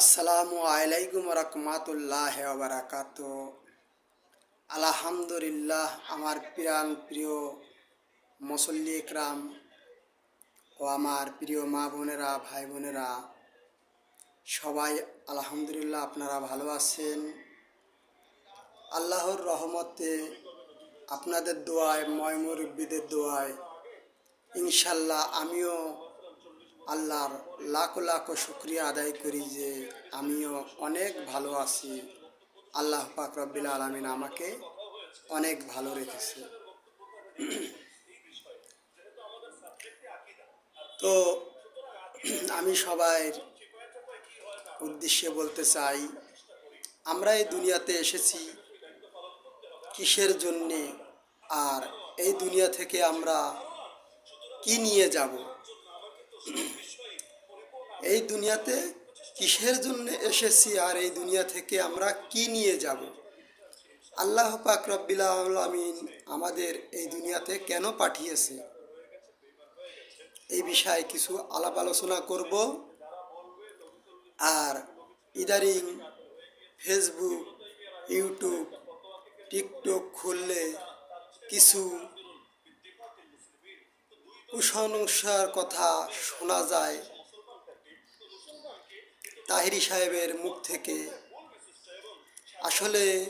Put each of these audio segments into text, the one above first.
আসসালামু আলাইকুম রহমাতুল্লাহ বারাকাত। আলহামদুলিল্লাহ, আমার প্রাণ প্রিয় মুসল্লি ইকরাম ও আমার প্রিয় মা বোনেরা, ভাই বোনেরা, সবাই আলহামদুলিল্লাহ আপনারা ভালো আছেন। আল্লাহর রহমতে আপনাদের দোয়ায় ময়মুরব্বীদের দোয়ায় ইনশাল্লাহ আমিও আল্লাহর লাখো লাখো শুক্রিয়া আদায় করি যে আমিও অনেক ভালো আছি। আল্লাহ পাক রব্বিল আলমিন আমাকে অনেক ভালো রেখেছে। তো আমি সবাই উদ্দেশ্যে বলতে চাই, আমরা এই দুনিয়াতে এসেছি কিসের জন্যে আর এই দুনিয়া থেকে আমরা কি নিয়ে যাব? এই দুনিয়াতে কিসের জন্য এসেছি আর এই দুনিয়া থেকে আমরা কি নিয়ে যাব? আল্লাহ পাক রব্বিল আমাদের এই দুনিয়াতে কেন পাঠিয়েছে? এই বিষয়ে কিছু আলাপ আলোচনা করব। আর ইদারিং ফেসবুক, ইউটিউব, টিকটক খুললে কিছু কুসংস্কার কথা শোনা যায়। তাহিরি সাহেবের মুখ থেকে। আসলে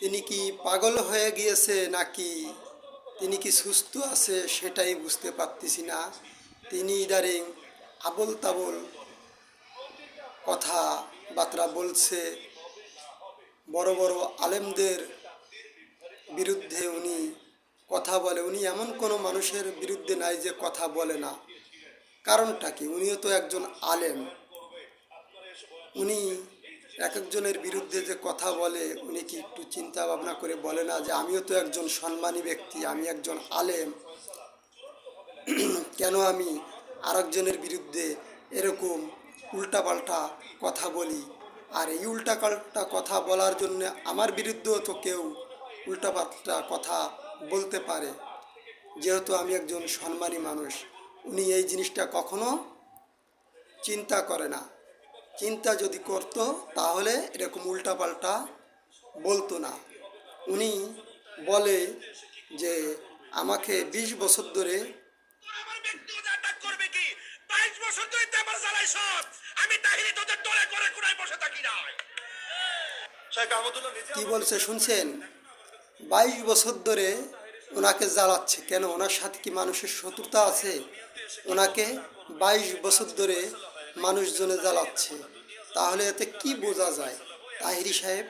তিনি কি পাগল হয়ে গিয়েছে নাকি তিনি কি সুস্থ আছে সেটাই বুঝতে পারতেছি না। তিনি ইদারিং আবল তাবল কথাবার্তা বলছে। বড় বড় আলেমদের বিরুদ্ধে উনি কথা বলে। উনি এমন কোনো মানুষের বিরুদ্ধে নাই যে কথা বলে না। কারণটা কি? উনিও তো একজন আলেম। উনি এক একজনের বিরুদ্ধে যে কথা বলে, উনি কি একটু চিন্তা ভাবনা করে বলে না যে আমিও তো একজন সম্মানী ব্যক্তি, আমি একজন আলেম? কেন আমি আরেকজনের বিরুদ্ধে এরকম উল্টাপাল্টা কথা বলি? আর এই উল্টাপাল্টা কথা বলার জন্য আমার বিরুদ্ধেও তো কেউ উল্টাপাল্টা কথা বলতে পারে। যেহেতু আমি একজন সম্মানী মানুষ উনি এই জিনিসটা কখনো চিন্তা করে না। চিন্তা যদি করত তাহলে এরকম উল্টাপাল্টা বলতো না। উনি বলে যে আমাকে ২০ বছর ধরে আমার ব্যক্তিগত অ্যাটাক করবে কি? বাইশ বছর ধরে তো আমার জ্বালাই সব। আমি তাহিরি তোদের দলে করে কোনায় বসে থাকি না শেখ আহমদুল্লাহ নিজে কি বলছে শুনছেন? বাইশ বছর ধরে ওনাকে জ্বালাচ্ছে। কেন? ওনার সাথে কি মানুষের শত্রুতা আছে? ওনাকে বাইশ বছর ধরে মানুষজনে জ্বালাচ্ছে। তাহলে এতে কি বোঝা যায়? তাহিরি সাহেব?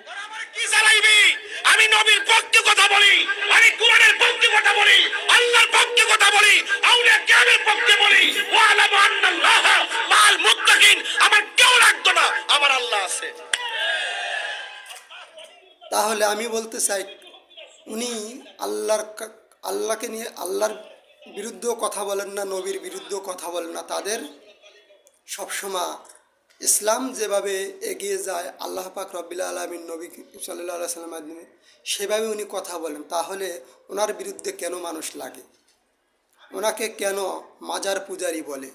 আমার আমি নবীর পক্ষে কথা বলি আমি কোরআনের পক্ষে কথা বলি আল্লাহর পক্ষে কথা বলি আউলিয়া পক্ষে বলি। আন্নাল্লাহ মাল মুত্তাকিন। আমার কেউ লাগতো না আমার আল্লাহ আছে। তাহলে আমি বলতে চাই উনি আল্লাহর আল্লাহকে নিয়ে আল্লাহর বিরুদ্ধেও কথা বলেন না, নবীর বিরুদ্ধেও কথা বলেন না। তাদের সবসময় ইসলাম যেভাবে এগিয়ে যায়, আল্লাহ পাক রব্বিল আলমিন নবী সাল্লাহ সাল্লামের মাধ্যমে সেভাবে উনি কথা বলেন। তাহলে ওনার বিরুদ্ধে কেন মানুষ লাগে? ওনাকে কেন মাজার পূজারি বলে?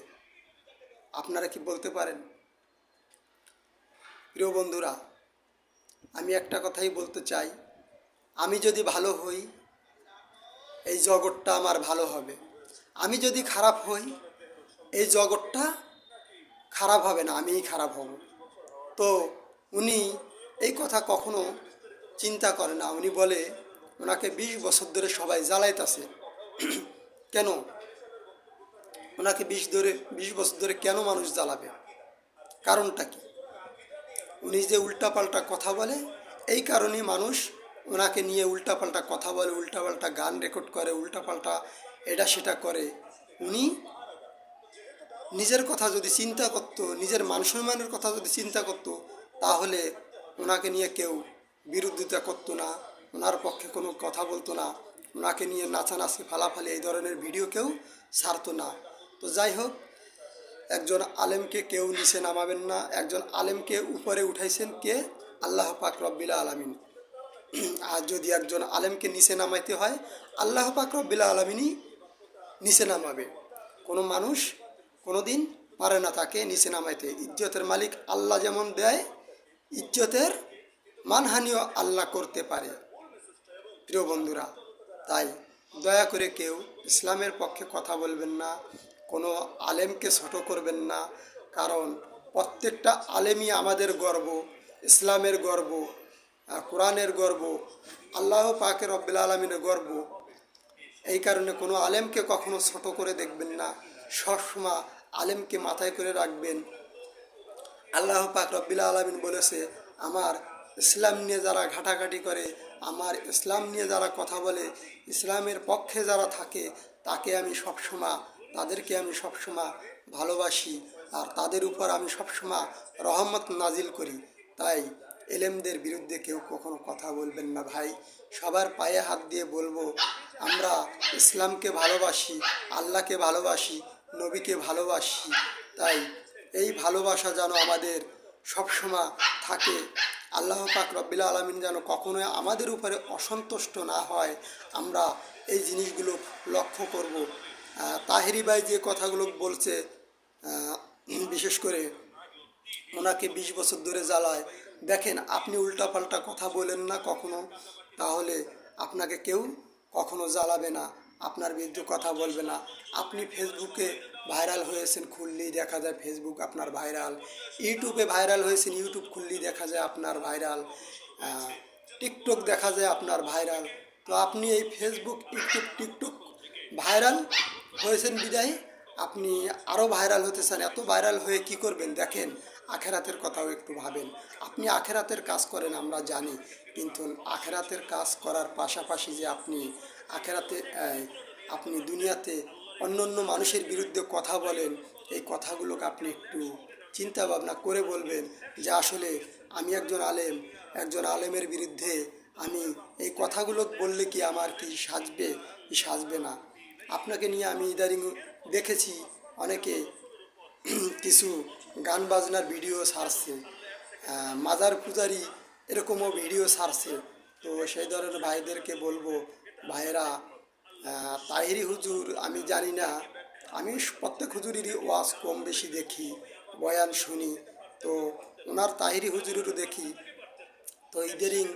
আপনারা কি বলতে পারেন? প্রিয় বন্ধুরা, আমি একটা কথাই বলতে চাই। আমি যদি ভালো হই, এই জগৎটা আমার ভালো হবে। আমি যদি খারাপ হই, এই জগৎটা খারাপ হবে না, আমিই খারাপ হব। তো উনি এই কথা কখনো চিন্তা করে না। উনি বলে, ওনাকে বিশ বছর ধরে সবাই জ্বালাইতেছে। কেন? ওনাকে বিশ ধরে, বিশ বছর ধরে কেন মানুষ জ্বালাবে? কারণটা কি? উনি যে উল্টাপাল্টা কথা বলে, এই কারণে মানুষ ওনাকে নিয়ে উল্টাপাল্টা কথা বলে, উল্টাপাল্টা গান রেকর্ড করে, উল্টাপাল্টা এটা সেটা করে। উনি নিজের কথা যদি চিন্তা করতো, নিজের মান সম্মানের কথা যদি চিন্তা করতো, তাহলে ওনাকে নিয়ে কেউ বিরোধিতা করতো না, ওনার পক্ষে কোনো কথা বলতো না, ওনাকে নিয়ে নাচানাচি, ফালাফালি এই ধরনের ভিডিও কেউ ছাড়তো না। তো যাই হোক, একজন আলেমকে কেউ নিচে নামাবেন না, একজন আলেমকে উপরে উঠাইছেন কে? আল্লাহ পাক রব্বিল আলমিন। আর যদি একজন আলেমকে নিচে নামাইতে হয়, আল্লাহ পাক রব্বিল আলমিনই নিচে নামাবে। কোনো মানুষ কোনো দিন পারে না তাকে নিচে নামাইতে। ইজ্জতের মালিক আল্লাহ যেমন দেয়, ইজ্জতের মানহানিও আল্লাহ করতে পারে। প্রিয় বন্ধুরা, তাই দয়া করে কেউ ইসলামের পক্ষে কথা বলবেন না, কোনো আলেমকে ছোট করবেন না। কারণ প্রত্যেকটা আলেমই আমাদের গর্ব, ইসলামের গর্ব। আহ, কোরআনের গর্ব আল্লাহ পাকের রব্বিল আলমিনের গর্ব এই কারণে কোনো আলেমকে কখনো ছোট করে দেখবেন না। সবসময় আলেমকে মাথায় করে রাখবেন। আল্লাহ পাক রব্বিল আলমিন বলেছে আমার ইসলাম নিয়ে যারা ঘাটাঘাটি করে আমার ইসলাম নিয়ে যারা কথা বলে ইসলামের পক্ষে যারা থাকে তাকে আমি সবসময় তাদেরকে আমি সবসময় ভালোবাসি। আর তাদের উপর আমি সবসময় রহমত নাজিল করি। তাই এলেমদের বিরুদ্ধে কেউ কখনো কথা বলবেন না ভাই। সবার পায়ে হাত দিয়ে বলব, আমরা ইসলামকে ভালোবাসি, আল্লাহকে ভালোবাসি, নবীকে ভালোবাসি। তাই এই ভালোবাসা যেন আমাদের সবসময় থাকে। আল্লাহ পাক রব্বিল আলমিন যেন কখনোই আমাদের উপরে অসন্তুষ্ট না হয়। আমরা এই জিনিসগুলো লক্ষ্য করব। তাহেরি ভাই যে কথাগুলো বলছে বিশেষ করে ওনাকে বিশ বছর ধরে জ্বালায় দেখেন, আপনি উল্টাপাল্টা কথা বলেন না কখনো, তাহলে আপনাকে কেউ কখনো জ্বালাবে না, আপনার বিরুদ্ধে কথা বলবে না। আপনি ফেসবুকে ভাইরাল হয়েছেন খুললেই দেখা যায় ফেসবুক আপনার ভাইরাল, ইউটিউবে ভাইরাল হয়েছেন, ইউটিউব খুললেই দেখা যায় আপনার ভাইরাল টিকটক দেখা যায় আপনার ভাইরাল। তো আপনি এই ফেসবুক, ইউটিউব, টিকটক ভাইরাল হয়েছেন বিদায়? আপনি আরও ভাইরাল হতে চান, এত ভাইরাল হয়ে কি করবেন? দেখেন আখেরাতের কথাও একটু ভাবেন। আপনি আখেরাতের কাজ করেন, আমরা জানি। কিন্তু আখেরাতের কাজ করার পাশাপাশি যে আপনি আখেরাতে আপনি দুনিয়াতে অন্য অন্য মানুষের বিরুদ্ধে কথা বলেন, এই কথাগুলোকে আপনি একটু চিন্তা ভাবনা করে বলবেন যে আসলে আমি একজন আলেম, একজন আলেমের বিরুদ্ধে আমি এই কথাগুলো বললে কি আমার কি সাজবে? কি সাজবে না? আপনাকে নিয়ে আমি ইদারিং দেখেছি অনেকে কিছু গান বাজনার ভিডিও ছাড়ছে মাজার পূজারি এরকমও ভিডিও ছাড়ছে তো সেই ধরনের ভাইদেরকে বলব, ভাইয়েরা তাহিরি হুজুর, আমি জানি না, আমি প্রত্যেক হুজুরেরই ওয়াজ কম বেশি দেখি, বয়ান শুনি। তো ওনার তাহিরি হুজুরেরও দেখি। তো ইদারিং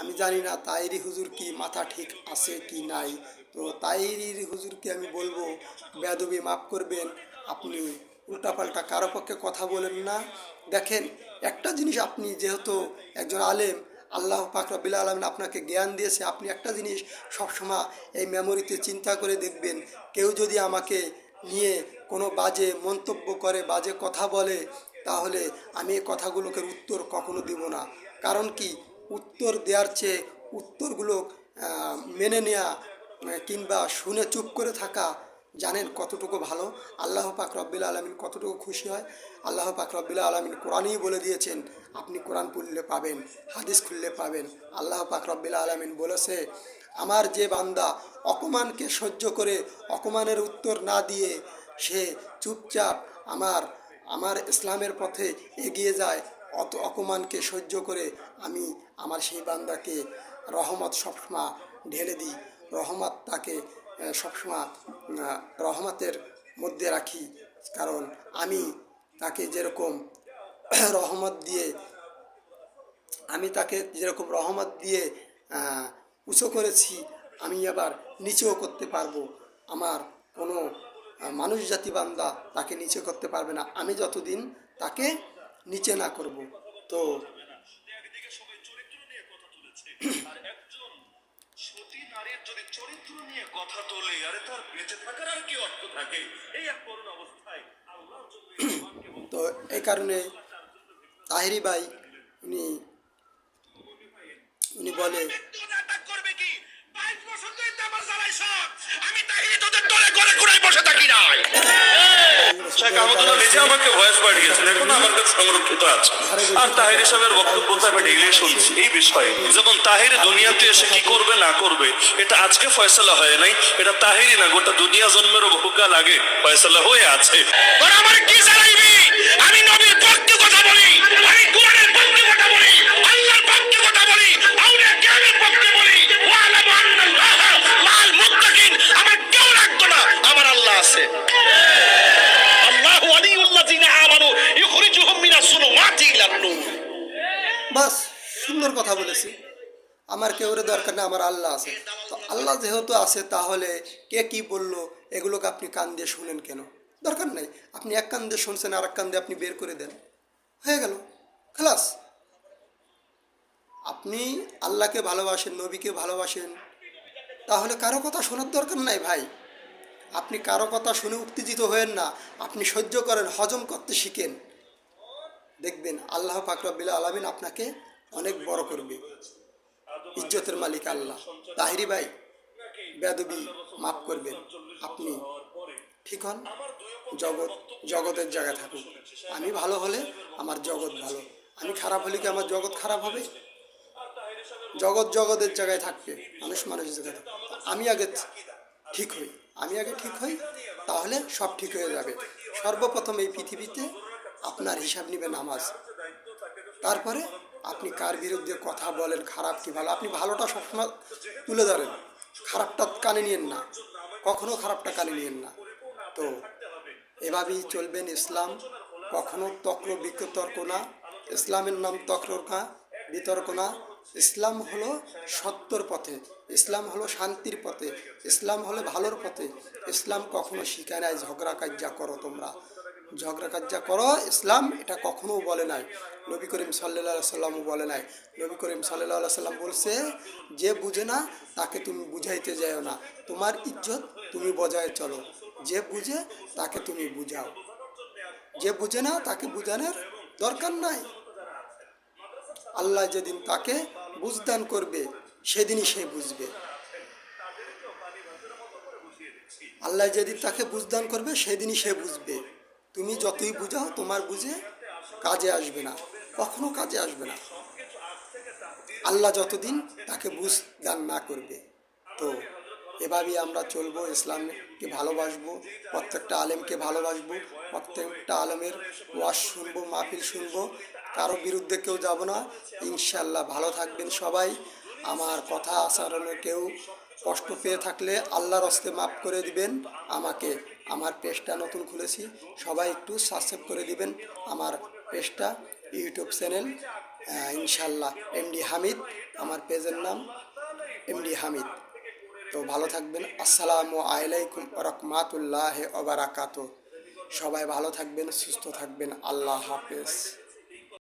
আমি জানি না তাইরি হুজুর কি মাথা ঠিক আছে কি নাই। তো তাইরির হুজুরকে আমি বলব বেদবি মাফ করবেন, আপনি উল্টাপাল্টা কারও পক্ষে কথা বলেন না। দেখেন একটা জিনিস আপনি যেহেতু একজন আলেম আল্লাহ পাক রব্বিল আলমিন আপনাকে জ্ঞান দিয়েছে আপনি একটা জিনিস সবসময় এই মেমোরিতে চিন্তা করে দেখবেন। কেউ যদি আমাকে নিয়ে কোনো বাজে মন্তব্য করে বাজে কথা বলে তাহলে আমি এই কথাগুলোকে উত্তর কখনো দিব না। কারণ কি? উত্তর দেওয়ার চেয়ে উত্তরগুলো মেনে আহ, কিংবা শুনে চুপ করে থাকা জানেন কতটুকু ভালো। আল্লাহ পাক রব্বিল আলমিন কতটুকু খুশি হয়। আল্লাহ পাক রব্বিল আলমিন কোরআনই বলে দিয়েছেন, আপনি কোরআন পড়লে পাবেন, হাদিস খুললে পাবেন। আল্লাহ পাক রব্বিল আলমিন বলেছে, আমার যে বান্দা অপমানকে সহ্য করে অপমানের উত্তর না দিয়ে সে চুপচাপ আমার আমার ইসলামের পথে এগিয়ে যায়, অত অপমানকে সহ্য করে আমি আমার সেই বান্দাকে রহমত সবসময় ঢেলে দিই। রহমত তাকে সবসময় রহমতের মধ্যে রাখি। কারণ আমি তাকে যেরকম রহমত দিয়ে আমি তাকে যেরকম রহমত দিয়ে উঁচু করেছি আমি আবার নিচেও করতে পারব। আমার কোনো মানুষ জাতি বান্দা তাকে নিচে করতে পারবে না। আমি যতদিন তাকে নিচে না করব। তো একদিকে সবাই চরিত্র নিয়ে কথা তুলেছে আর একজন সতী নারীর যদি চরিত্র নিয়ে কথা তোলে আরে তার বেঁচে থাকার আর কি অর্থ থাকে? এই এক করুণ অবস্থায় আল্লাহর জন্য তো এই কারণে তাহিরি ভাই উনি উনি বলে তোদের attack করবে কি? 22 বছর ধরে তো আমার জ্বালাই সব। আমি তাহিরি তোদের দলে ঘরে ঘুরাই বসে থাকি নাই। শেখ আহমদুল্লাহ নিজে আমাকে ভয়েস পাঠিয়েছেন। এখন আমার কাছে সংরক্ষিত আছে। আর তাহির সাহেবের বক্তব্য আমি ডেইলি শুনছি। এই বিষয়ে। যেমন তাহির দুনিয়াতে এসে কি করবে না করবে এটা আজকে ফয়সলা হয় নাই। এটা তাহিরি না গোটা দুনিয়া জন্মেরও বহুকাল আগে ফয়সলা হয়ে আছে। আমার কি জ্বালাইবি? আমি নবীর পক্ষে কথা বলি। আমি কোরআনের আমার কেউরে দরকার নেই, আমার আল্লাহ আছে। তো আল্লাহ যেহেতু আছে, তাহলে কে কি বলল, এগুলোকে আপনি কান দিয়ে শুনেন কেন? দরকার নেই। আপনি এক কান দিয়ে শুনছেন আর এক কান দিয়ে আপনি বের করে দেন। হয়ে গেল। খালাস। আপনি আল্লাহকে ভালোবাসেন, নবীকে ভালোবাসেন, তাহলে কারও কথা শোনার দরকার নাই ভাই। আপনি কারও কথা শুনে উত্তেজিত হয়েন না। আপনি সহ্য করেন, হজম করতে শিখেন। দেখবেন আল্লাহ পাকরবিল্লা আলমিন আপনাকে অনেক বড় করবে। ইজ্জতের মালিক আল্লাহ। তাহিরি ভাই বেদবি মাফ করবেন। আপনি ঠিক হন, জগৎ, জগতের জায়গায় থাকুন। আমি ভালো হলে আমার জগৎ ভালো। আমি খারাপ হলে কি আমার জগৎ খারাপ হবে? জগৎ জগতের জায়গায় থাকবে, মানুষ মানুষের জায়গায় থাকবে। আমি আগে ঠিক হই, আমি আগে ঠিক হই, তাহলে সব ঠিক হয়ে যাবে। সর্বপ্রথম এই পৃথিবীতে আপনার হিসাব নেবে নামাজ। তারপরে আপনি কার বিরুদ্ধে কথা বলেন, খারাপ কি ভালো? আপনি ভালোটা সবসময় তুলে ধরেন। খারাপটা কানে নিয়েন না। কখনো খারাপটা কানে নিয়েন না। তো এভাবেই চলবেন ইসলাম। কখনো তক্র বিতর্ক না। ইসলামের নাম তক্র বিতর্ক না। ইসলাম হলো সত্যর পথে। ইসলাম হলো শান্তির পথে। ইসলাম হলো ভালোর পথে। ইসলাম কখনো শিখায় নাই, ঝগড়া কাজ্যা করো তোমরা। ঝগড়া কাজ্যা করো, ইসলাম এটা কখনো বলে নাই। নবী করিম সাল্লাহ সাল্লামও বলে নাই। নবী করিম সাল্লাহ সাল্লাম বলছে, যে বুঝে না, তাকে তুমি বুঝাইতে যাও না। তোমার ইজ্জত তুমি বজায় চলো। যে বুঝে, তাকে তুমি বুঝাও। যে বুঝে না, তাকে বুঝানোর দরকার নাই। আল্লাহ যেদিন তাকে বুঝদান করবে, সেদিনই সে বুঝবে। আল্লাহ যেদিন তাকে বুঝদান করবে, সেদিনই সে বুঝবে। তুমি যতই বুঝাও, তোমার বুঝে কাজে আসবে না। কখনো কাজে আসবে না। আল্লাহ যতদিন তাকে বুঝ দান না করবে। তো এভাবেই আমরা চলবো, ইসলামকে ভালোবাসবো, প্রত্যেকটা আলেমকে ভালোবাসবো, প্রত্যেকটা আলেমের ওয়াশ শুনব, মাহফিল শুনব। কারও বিরুদ্ধে কেউ যাব না। ইনশাল্লাহ ভালো থাকবেন সবাই। আমার কথা আচরণে কেউ কষ্ট পেয়ে থাকলে আল্লাহর হস্তে মাফ করে দিবেন। আমাকে, আমার পেজটা নতুন খুলেছি, সবাই একটু সাবস্ক্রাইব করে দিবেন। আমার পেজটা ইউটিউব চ্যানেল ইনশাল্লাহ এমডি হামিদ, আমার পেজের নাম এমডি হামিদ। তো ভালো থাকবেন। আসসালামু আলাইকুম রহমাতুল্লাহ ওবারাকাত সবাই ভালো থাকবেন, সুস্থ থাকবেন। আল্লাহ হাফেজ।